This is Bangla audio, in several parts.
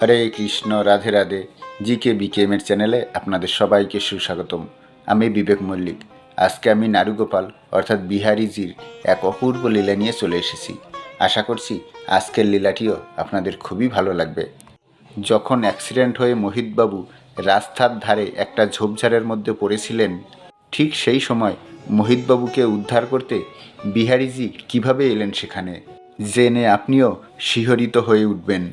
হরে কৃষ্ণ, রাধে রাধে। জি কে বিকেএমের চ্যানেলে আপনাদের সবাইকে সুস্বাগতম। আমি বিবেক মল্লিক। আজকে আমি নারুগোপাল, অর্থাৎ বিহারিজির এক অপূর্ব লীলা নিয়ে চলে এসেছি। আশা করছি আজকের লীলাটিও আপনাদের খুবই ভালো লাগবে। যখন অ্যাক্সিডেন্ট হয়ে মোহিতবাবু রাস্তার ধারে একটা ঝোপঝাড়ের মধ্যে পড়েছিলেন, ঠিক সেই সময় মোহিতবাবুকে উদ্ধার করতে বিহারিজি কীভাবে এলেন সেখানে? জেনে আপনিও শিহরিত হয়ে উঠবেন।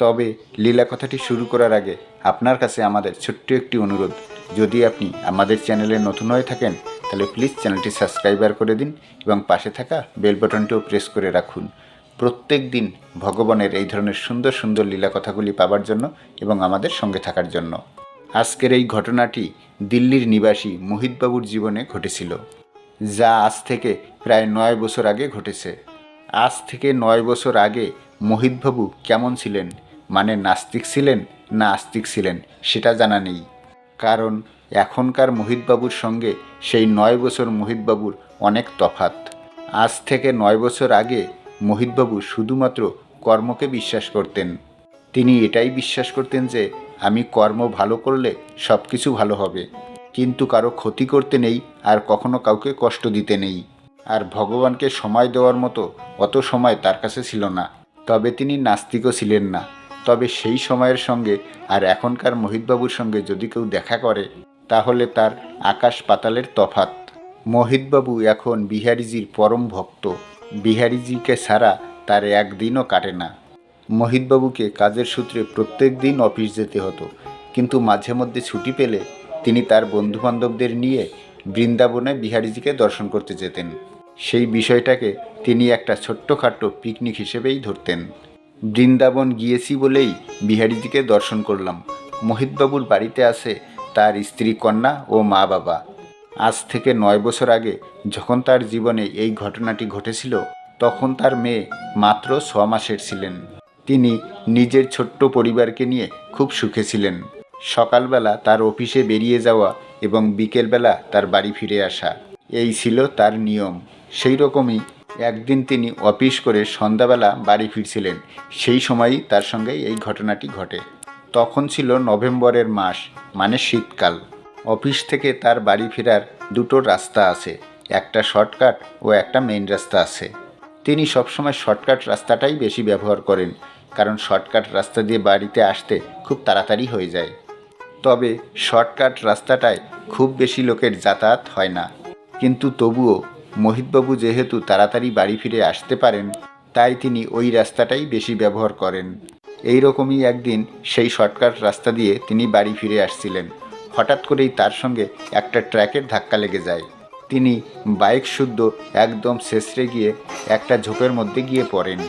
তবে লীলা কথাটি শুরু করার আগে আপনার কাছে আমাদের ছোট্ট একটি অনুরোধ। যদি আপনি আমাদের চ্যানেলে নতুন হয়ে থাকেন, তাহলে প্লিজ চ্যানেলটি সাবস্ক্রাইবার করে দিন এবং পাশে থাকা বেল বাটনটিও প্রেস করে রাখুন। প্রত্যেক দিন ভগবানের এই ধরনের সুন্দর সুন্দর লীলা কথাগুলি পাবার জন্য এবং আমাদের সঙ্গে থাকার জন্য। আজকের এই ঘটনাটি দিল্লির নিবাসী মোহিতবাবুর জীবনে ঘটেছিল, যা আজ থেকে প্রায় নয় বছর আগে ঘটেছে। আজ থেকে নয় বছর আগে মোহিতবাবু কেমন ছিলেন? মানে নাস্তিক ছিলেন না আস্তিক ছিলেন, সেটা জানা নেই। কারণ এখনকার মোহিতবাবুর সঙ্গে সেই নয় বছর মোহিতবাবুর অনেক তফাত আজ থেকে নয় বছর আগে মোহিতবাবু শুধুমাত্র কর্মকে বিশ্বাস করতেন। তিনি এটাই বিশ্বাস করতেন যে, আমি কর্ম ভালো করলে সব কিছু ভালো হবে। কিন্তু কারও ক্ষতি করতে নেই আর কখনো কাউকে কষ্ট দিতে নেই। আর ভগবানকে সময় দেওয়ার মতো অত সময় তার কাছে ছিল না। তবে তিনি নাস্তিকও ছিলেন না। তবে সেই সময়ের সঙ্গে আর এখনকার মোহিতবাবুর সঙ্গে যদি কেউ দেখা করে, তাহলে তার আকাশ পাতালের তফাত। মোহিতবাবু এখন বিহারিজির পরম ভক্ত। বিহারিজিকে ছাড়া তার একদিনও কাটে না। মোহিতবাবুকে কাজের সূত্রে প্রত্যেক দিন অফিস যেতে হতো, কিন্তু মাঝে মধ্যে ছুটি পেলে তিনি তার বন্ধুবান্ধবদের নিয়ে বৃন্দাবনে বিহারিজিকে দর্শন করতে যেতেন। সেই বিষয়টাকে তিনি একটা ছোট্টখাট্ট পিকনিক হিসেবেই ধরতেন। বৃন্দাবন গিয়েছি বলেই বিহারিজিকে দর্শন করলাম। মোহিতবাবুর বাড়িতে আছে তার স্ত্রী কন্যা ও মা বাবা। আজ থেকে নয় বছর আগে যখন তার জীবনে এই ঘটনাটি ঘটেছিল, তখন তার মেয়ে মাত্র ছ মাসের ছিলেন। তিনি নিজের ছোট্ট পরিবারকে নিয়ে খুব সুখে ছিলেন। সকালবেলা তার অফিসে বেরিয়ে যাওয়া এবং বিকেলবেলা তার বাড়ি ফিরে আসা, এই ছিল তার নিয়ম। সেই রকমই একদিন তিনি অফিস করে সন্ধ্যাবেলা বাড়ি ফিরছিলেন। সেই সময়ই তার সঙ্গে এই ঘটনাটি ঘটে। তখন ছিল নভেম্বরের মাস মানে শীতকাল। অফিস থেকে তার বাড়ি ফেরার দুটো রাস্তা আছে, একটা শর্টকাট ও একটা মেইন রাস্তা আছে। তিনি সবসময় শর্টকাট রাস্তাটাই বেশি ব্যবহার করেন, কারণ শর্টকাট রাস্তা দিয়ে বাড়িতে আসতে খুব তাড়াতাড়ি হয়ে যায়। তবে শর্টকাট রাস্তাটায় খুব বেশি লোকের যাতায়াত হয় না। কিন্তু তবুও মোহিতবাবু যেহেতু তাড়াতাড়ি বাড়ি ফিরে আসতে পারেন, তাই তিনি ওই রাস্তাটাই বেশি ব্যবহার করেন। এই রকমই একদিন সেই শর্টকাট রাস্তা দিয়ে তিনি বাড়ি ফিরে আসছিলেন। হঠাৎ করেই তার সঙ্গে একটা ট্র্যাকের ধাক্কা লেগে যায়। তিনি বাইক শুদ্ধ একদম শেষরে গিয়ে একটা ঝোপের মধ্যে গিয়ে পড়েন।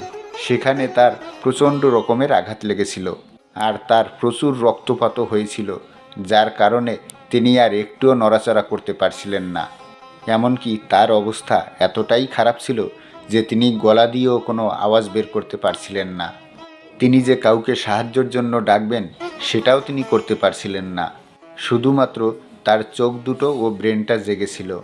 সেখানে তার প্রচণ্ড রকমের আঘাত লেগেছিল আর তার প্রচুর রক্তপাতও হয়েছিল, যার কারণে তিনি আর একটুও নড়াচড়া করতে পারছিলেন না। এমনকি তার অবস্থা এতটাই খারাপ ছিল যে তিনি গলা দিয়েও কোনো আওয়াজ বের করতে পারছিলেন না। তিনি যে কাউকে সাহায্যের জন্য ডাকবেন, সেটাও তিনি করতে পারছিলেন না। শুধুমাত্র তার চোখ দুটো ও ব্রেনটা জেগেছিল।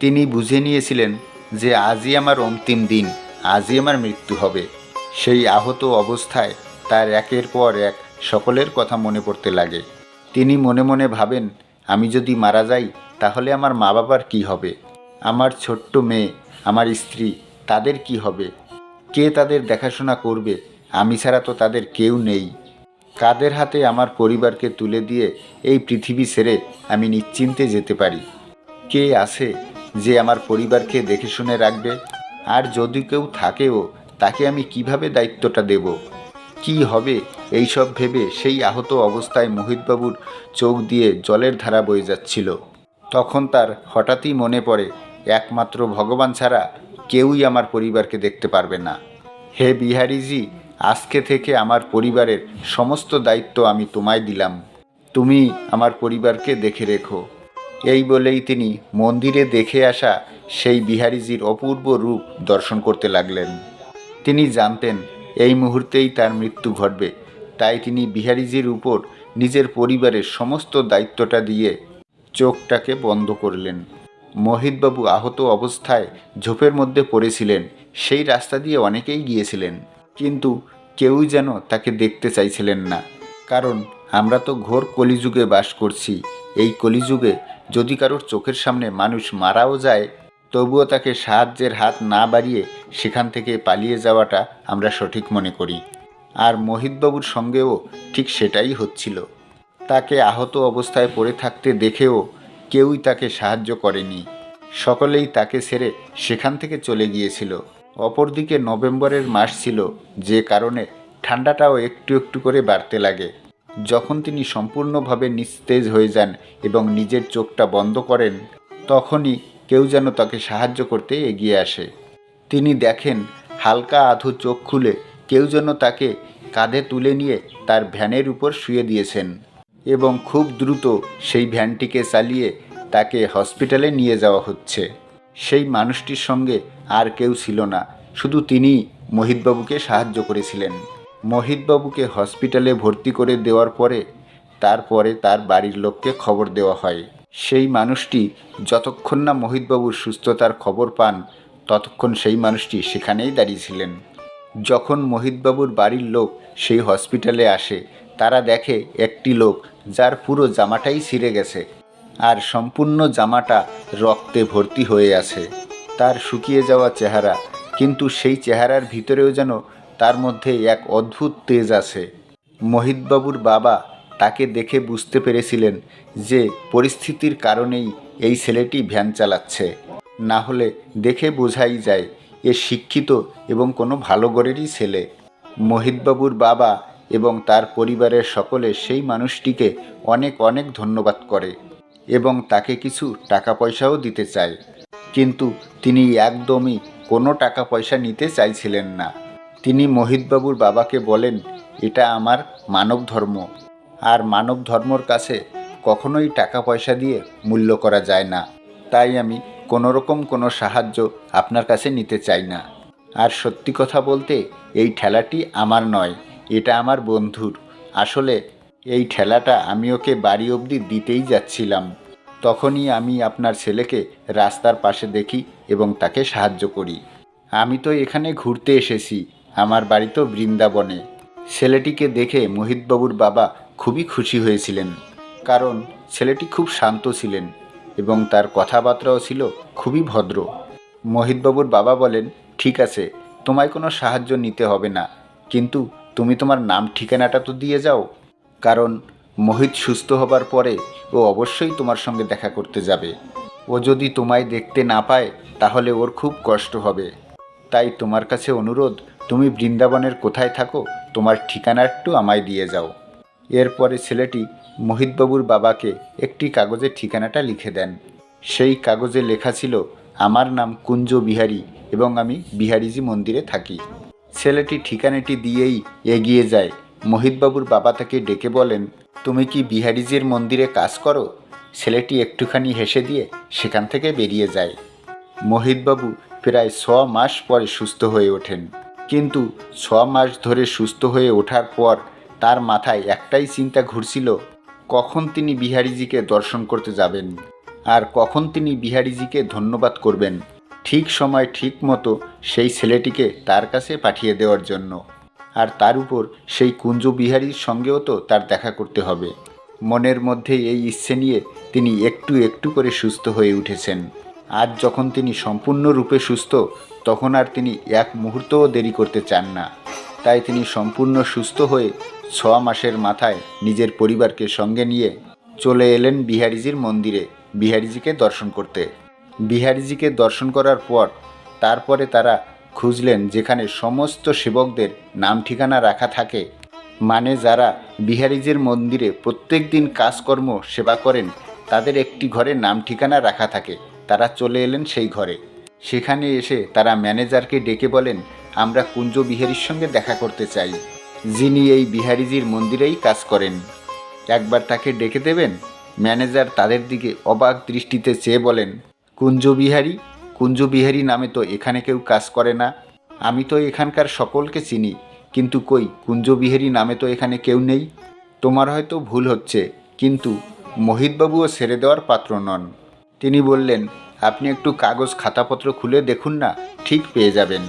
তিনি বুঝে নিয়েছিলেন যে আজই আমার অন্তিম দিন, আজই আমার মৃত্যু হবে। সেই আহত অবস্থায় তার একের পর এক সকলের কথা মনে পড়তে লাগে। তিনি মনে মনে ভাবেন, আমি যদি মারা যাই তাহলে আমার মা বাবার কি হবে? আমার ছোট্ট মেয়ে, আমার স্ত্রী, তাদের কি হবে? কে তাদের দেখাশোনা করবে? আমি ছাড়া তো তাদের কেউ নেই। কাদের হাতে আমার পরিবারকে তুলে দিয়ে এই পৃথিবী ছেড়ে আমি নিশ্চিন্তে যেতে পারি? কে আছে যে আমার পরিবারকে দেখে শুনে রাখবে? আর যদি কেউ থাকেও, তাকে আমি কীভাবে দায়িত্বটা দেব? কি হবে এইসব ভেবে সেই আহত অবস্থায় মোহিতবাবুর চোখ দিয়ে জলের ধারা বয়ে যাচ্ছিল। তখন তার হঠাৎই মনে পড়ে, একমাত্র ভগবান ছাড়া কেউই আমার পরিবারকে দেখতে পারবে না। হে বিহারিজি, আজকে থেকে আমার পরিবারের সমস্ত দায়িত্ব আমি তোমায় দিলাম। তুমি আমার পরিবারকে দেখে রেখো। এই বলেই তিনি মন্দিরে দেখে আসা সেই বিহারিজির অপূর্ব রূপ দর্শন করতে লাগলেন। তিনি জানতেন, এই মুহূর্তেই তার মৃত্যু ঘটবে। তাই তিনি বিহারিজির উপর নিজের পরিবারের সমস্ত দায়িত্বটা দিয়ে চোখটাকে বন্ধ করলেন। মোহিতবাবু আহত অবস্থায় ঝোপের মধ্যে পড়েছিলেন। সেই রাস্তা দিয়ে অনেকেই গিয়েছিলেন। কিন্তু কেউই যেন তাকে দেখতে চাইছিলেন না। কারণ আমরা তো ঘোর কলিযুগে বাস করছি। এই কলিযুগে যদি কারোর চোখের সামনে মানুষ মারাও যায়, তবুও তাকে সাহায্যের হাত না বাড়িয়ে সেখান থেকে পালিয়ে যাওয়াটা আমরা সঠিক মনে করি। আর মোহিতবাবুর সঙ্গেও ঠিক সেটাই হচ্ছিল। তাকে আহত অবস্থায় পড়ে থাকতে দেখেও কেউই তাকে সাহায্য করেনি। সকলেই তাকে ছেড়ে সেখান থেকে চলে গিয়েছিল। অপরদিকে নভেম্বরের মাস ছিল, যে কারণে ঠান্ডাটাও একটু একটু করে বাড়তে লাগে। যখন তিনি সম্পূর্ণভাবে নিস্তেজ হয়ে যান এবং নিজের চোখটা বন্ধ করেন, তখনই কেউ যেন তাকে সাহায্য করতে এগিয়ে আসে। তিনি দেখেন, হালকা আধু চোখ খুলে কেউ যেন তাকে কাঁধে তুলে নিয়ে তার ভ্যানের উপর শুয়ে দিয়েছেন। এবং খুব দ্রুত সেই ভ্যানটিকে চালিয়ে তাকে হসপিটালে নিয়ে যাওয়া হচ্ছে। সেই মানুষটির সঙ্গে আর কেউ ছিল না, শুধু তিনিই মোহিতবাবুকে সাহায্য করেছিলেন। মোহিতবাবুকে হসপিটালে ভর্তি করে দেওয়ার পরে তারপরে তার বাড়ির লোককে খবর দেওয়া হয়। সেই মানুষটি যতক্ষণ না মোহিতবাবুর সুস্থতার খবর পান, ততক্ষণ সেই মানুষটি সেখানেই দাঁড়িয়েছিলেন যখন মোহিতবাবুর বাড়ির লোক সেই হসপিটালে আসে তারা দেখে একটি লোক যার পুরো জামাটাই ছিঁড়ে গেছে আর সম্পূর্ণ জামাটা রক্তে ভর্তি হয়ে আছে। তার শুকিয়ে যাওয়া চেহারা কিন্তু সেই চেহারার ভিতরেও যেন তার মধ্যে এক অদ্ভুত তেজ আছে। মোহিতবাবুর বাবা তাকে দেখে বুঝতে পেরেছিলেন যে পরিস্থিতির কারণেই এই ছেলেটি ভ্যান চালাচ্ছে। না হলে দেখে বোঝাই যায়, এ শিক্ষিত এবং কোনো ভালো ঘরেরই ছেলে। মোহিতবাবুর বাবা এবং তার পরিবারের সকলে সেই মানুষটিকে অনেক অনেক ধন্যবাদ করে এবং তাকে কিছু টাকা পয়সাও দিতে চায়। কিন্তু তিনি একদমই কোনো টাকা পয়সা নিতে চাইছিলেন না। তিনি মোহিতবাবুর বাবাকে বলেন, এটা আমার মানব ধর্ম। আর মানব ধর্মর কাছে কখনোই টাকা পয়সা দিয়ে মূল্য করা যায় না। তাই আমি কোনো রকম কোনো সাহায্য আপনার কাছে নিতে চাই না। আর সত্যি কথা বলতে, এই ঠেলাটি আমার নয়। এটা আমার বন্ধুর। আসলে এই ঠেলাটা আমি ওকে বাড়ি অবধি দিতেই যাচ্ছিলাম। তখনই আমি আপনার ছেলেকে রাস্তার পাশে দেখি এবং তাকে সাহায্য করি। আমি তো এখানে ঘুরতে এসেছি, আমার বাড়ি তো বৃন্দাবনে। ছেলেটিকে দেখে মোহিতবাবুর বাবা খুবই খুশি হয়েছিলেন। কারণ ছেলেটি খুব শান্ত ছিলেন এবং তার কথাবার্তাও ছিল খুবই ভদ্র। মোহিতবাবুর বাবা বলেন, ঠিক আছে, তোমায় কোনো সাহায্য নিতে হবে না। কিন্তু তুমি তোমার নাম ঠিকানাটা তো দিয়ে যাও। কারণ মোহিত সুস্থ হবার পরে ও অবশ্যই তোমার সঙ্গে দেখা করতে যাবে। ও যদি তোমায় দেখতে না পায়, তাহলে ওর খুব কষ্ট হবে। তাই তোমার কাছে অনুরোধ, তুমি বৃন্দাবনের কোথায় থাকো, তোমার ঠিকানা একটু আমায় দিয়ে যাও। এরপরে ছেলেটি মোহিতবাবুর বাবাকে একটি কাগজে ঠিকানাটা লিখে দেন। সেই কাগজে লেখা ছিল, আমার নাম কুঞ্জ বিহারী এবং আমি বিহারিজি মন্দিরে থাকি। ছেলেটি ঠিকানাটি দিয়েই এগিয়ে যায়। মোহিতবাবুর বাবা তাকে ডেকে বলেন, তুমি কি বিহারিজির মন্দিরে কাজ করো? ছেলেটি একটুখানি হেসে দিয়ে সেখান থেকে বেরিয়ে যায়। মোহিতবাবু প্রায় ছ মাস পরে সুস্থ হয়ে ওঠেন। কিন্তু ছ মাস ধরে সুস্থ হয়ে ওঠার পর তার মাথায় একটাই চিন্তা ঘুরছিল, কখন তিনি বিহারিজিকে দর্শন করতে যাবেন? আর কখন তিনি বিহারিজিকে ধন্যবাদ করবেন? ঠিক সময় ঠিক মতো সেই ছেলেটিকে তার কাছে পাঠিয়ে দেওয়ার জন্য। আর তার উপর সেই কুঞ্জ বিহারীর সঙ্গেও তো তার দেখা করতে হবে। মনের মধ্যে এই ইচ্ছে নিয়ে তিনি একটু একটু করে সুস্থ হয়ে উঠেছেন। আজ যখন তিনি সম্পূর্ণরূপে সুস্থ, তখন আর তিনি এক মুহূর্তও দেরি করতে চান না। তাই তিনি সম্পূর্ণ সুস্থ হয়ে ছ মাসের মাথায় নিজের পরিবারকে সঙ্গে নিয়ে চলে এলেন বিহারিজির মন্দিরে, বিহারিজিকে দর্শন করতে। বিহারিজিকে দর্শন করার পর তারপরে তারা খুঁজলেন যেখানে সমস্ত সেবকদের নাম ঠিকানা রাখা থাকে। মানে যারা বিহারিজির মন্দিরে প্রত্যেক দিন কাজকর্ম সেবা করেন, তাদের একটি ঘরে নাম ঠিকানা রাখা থাকে। তারা চলে এলেন সেই ঘরে। সেখানে এসে তারা ম্যানেজারকে ডেকে বলেন, আমরা কুঞ্জ বিহারীর সঙ্গে দেখা করতে চাই। যিনি এই বিহারিজির মন্দিরেই কাজ করেন। একবার তাকে ডেকে দেবেন? ম্যানেজার তাদের দিকে অবাক দৃষ্টিতে চেয়ে বলেন কুঞ্জ বিহারী কুঞ্জ বিহারী নামে তো এখানে কেউ কাজ করে না। আমি তো এখানকার সকলকে চিনি, কিন্তু কই কুঞ্জ বিহারী নামে তো এখানে কেউ নেই? তোমার হয়তো ভুল হচ্ছে, কিন্তু মোহিতবাবুও ছেড়ে দেওয়ার পাত্র নন। তিনি বললেন, আপনি একটু কাগজ খাতাপত্র খুলে দেখুন না, ঠিক পেয়ে যাবেন।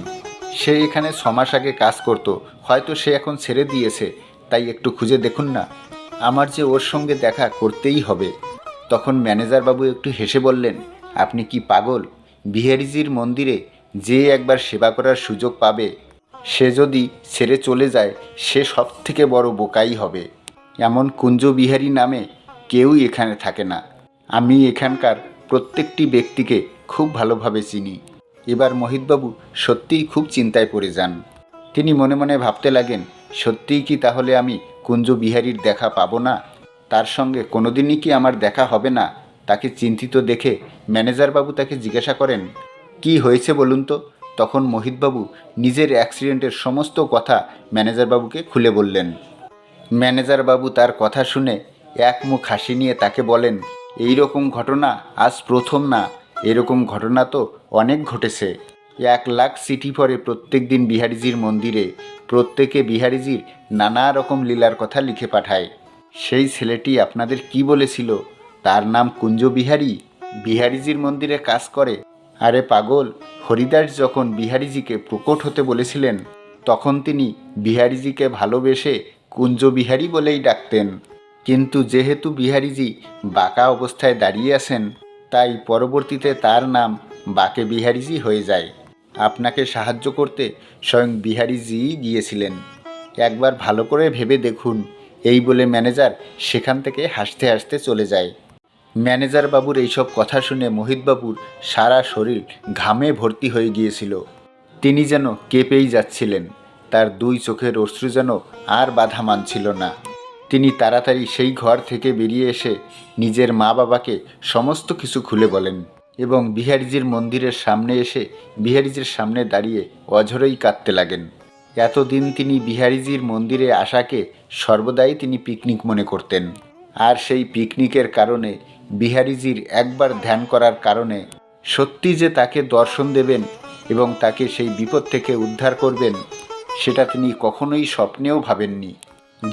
সে এখানে ছমাস আগে কাজ করতো, হয়তো সে এখন ছেড়ে দিয়েছে, তাই একটু খুঁজে দেখুন না। আমার যে ওর সঙ্গে দেখা করতেই হবে। তখন ম্যানেজারবাবু একটু হেসে বললেন আপনি কি পাগল? বিহারিজির মন্দিরে যে একবার সেবা করার সুযোগ পাবে, সে যদি ছেড়ে চলে যায়, সে সব থেকে বড় বোকাই হবে। এমন কুঞ্জ বিহারী নামে কেউই এখানে থাকে না। আমি এখানকার প্রত্যেকটি ব্যক্তিকে খুব ভালোভাবে চিনি। এবার মোহিতবাবু সত্যিই খুব চিন্তায় পড়ে যান। তিনি মনে মনে ভাবতে লাগেন, সত্যিই কি তাহলে আমি কুঞ্জ বিহারীর দেখা পাবো না? তার সঙ্গে কোনোদিনই কি আমার দেখা হবে না? তাকে চিন্তিত দেখে ম্যানেজারবাবু তাকে জিজ্ঞাসা করেন, কি হয়েছে বলুন তো? তখন মোহিতবাবু নিজের অ্যাক্সিডেন্টের সমস্ত কথা ম্যানেজারবাবুকে খুলে বললেন। ম্যানেজারবাবু তার কথা শুনে এক মুখ হাসি নিয়ে তাকে বলেন, এই রকম ঘটনা আজ প্রথম না, এরকম ঘটনা তো অনেক ঘটেছে। এক লাখ সিটি পরে প্রত্যেক দিন বিহারিজির মন্দিরে প্রত্যেকে বিহারিজির নানা রকম লীলার কথা লিখে পাঠায়। সেই ছেলেটি আপনাদের কি বলেছিল? তার নাম কুঞ্জ বিহারী বিহারিজির মন্দিরে কাজ করে। আরে পাগল, হরিদাস যখন বিহারিজিকে প্রকট হতে বলেছিলেন, তখন তিনি বিহারিজিকে ভালোবেসে কুঞ্জ বিহারী বলেই ডাকতেন। কিন্তু যেহেতু বিহারিজি বাঁকা অবস্থায় দাঁড়িয়ে আছেন, তাই পরবর্তীতে তার নাম বাকে বিহারিজি হয়ে যায়। আপনাকে সাহায্য করতে স্বয়ং বিহারিজিই গিয়েছিলেন। একবার ভালো করে ভেবে দেখুন, এই বলে ম্যানেজার সেখান থেকে হাসতে হাসতে চলে যায়। ম্যানেজার বাবুর এইসব কথা শুনে মোহিতবাবুর সারা শরীর ঘামে ভর্তি হয়ে গিয়েছিল। তিনি যেন কেঁপেই যাচ্ছিলেন, তার দুই চোখের অশ্রু যেন আর বাধা মানছিল না। তিনি তাড়াতাড়ি সেই ঘর থেকে বেরিয়ে এসে নিজের মা বাবাকে সমস্ত কিছু খুলে বলেন এবং বিহারিজির মন্দিরের সামনে এসে বিহারিজির সামনে দাঁড়িয়ে অঝরেই কাঁদতে লাগেন। এতদিন তিনি বিহারিজির মন্দিরে আসাকে সর্বদাই তিনি পিকনিক মনে করতেন। আর সেই পিকনিকের কারণে বিহারিজির একবার ধ্যান করার কারণে সত্যি যে তাকে দর্শন দেবেন এবং তাকে সেই বিপদ থেকে উদ্ধার করবেন, সেটা তিনি কখনোই স্বপ্নেও ভাবেননি।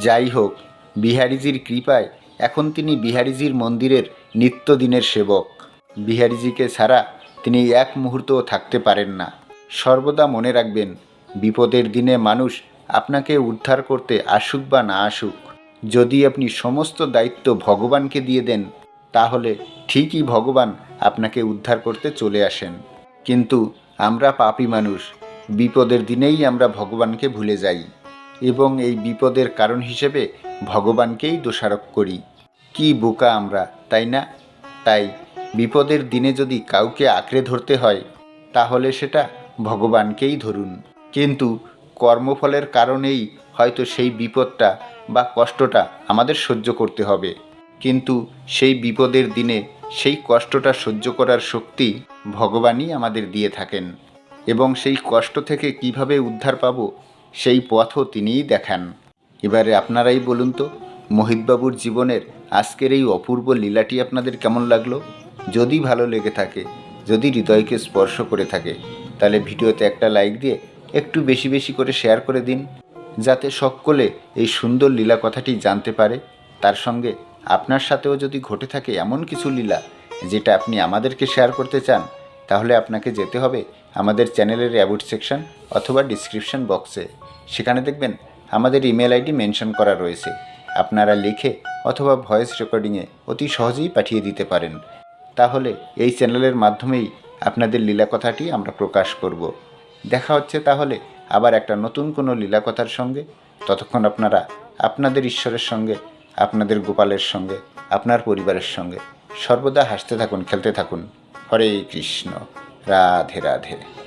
যাই হোক, বিহারিজির কৃপায় এখন তিনি বিহারিজির মন্দিরের নিত্যদিনের সেবক। বিহারিজিকে ছাড়া তিনি এক মুহূর্তও থাকতে পারেন না। সর্বদা মনে রাখবেন, বিপদের দিনে মানুষ আপনাকে উদ্ধার করতে আসুক বা না আসুক যদি আপনি সমস্ত দায়িত্ব ভগবানকে দিয়ে দেন, তাহলে ঠিকই ভগবান আপনাকে উদ্ধার করতে চলে আসেন। কিন্তু আমরা পাপী মানুষ, বিপদের দিনেই আমরা ভগবানকে ভুলে যাই। এবং এই বিপদের কারণ হিসেবে ভগবানকেই দোষারোপ করি। কি বোকা আমরা, তাই না? তাই বিপদের দিনে যদি কাউকে আঁকড়ে ধরতে হয়, তাহলে সেটা ভগবানকেই ধরুন। কিন্তু কর্মফলের কারণেই হয়তো সেই বিপদটা বা কষ্টটা আমাদের সহ্য করতে হবে। কিন্তু সেই বিপদের দিনে সেই কষ্টটা সহ্য করার শক্তি ভগবানই আমাদের দিয়ে থাকেন এবং সেই কষ্ট থেকে কীভাবে উদ্ধার পাব সেই পথও তিনিই দেখান। এবারে আপনারাই বলুন তো, মোহিতবাবুর জীবনের আজকের এই অপূর্ব লীলাটি আপনাদের কেমন লাগল? যদি ভালো লেগে থাকে, যদি হৃদয়কে স্পর্শ করে থাকে, তাহলে ভিডিওতে একটা লাইক দিয়ে একটু বেশি বেশি করে শেয়ার করে দিন। যাতে সকলে এই সুন্দর লীলা কথাটি জানতে পারে। তার সঙ্গে আপনার সাথেও যদি ঘটে থাকে এমন কিছু লীলা যেটা আপনি আমাদেরকে শেয়ার করতে চান, তাহলে আপনাকে যেতে হবে আমাদের চ্যানেলের অ্যাবুট সেকশন অথবা ডিসক্রিপশন বক্সে সেখানে দেখবেন আমাদের ইমেল আইডি মেনশন করা রয়েছে। আপনারা লিখে অথবা ভয়েস রেকর্ডিংয়ে অতি সহজেই পাঠিয়ে দিতে পারেন। তাহলে এই চ্যানেলের মাধ্যমেই আপনাদের লীলা কথাটি আমরা প্রকাশ করব। দেখা হচ্ছে তাহলে আবার একটা নতুন কোনো লীলাকথার সঙ্গে, ততক্ষণ আপনারা আপনাদের ঈশ্বরের সঙ্গে, আপনাদের গোপালের সঙ্গে, আপনার পরিবারের সঙ্গে সর্বদা হাসতে থাকুন, খেলতে থাকুন। হরে কৃষ্ণ। রাধে রাধে।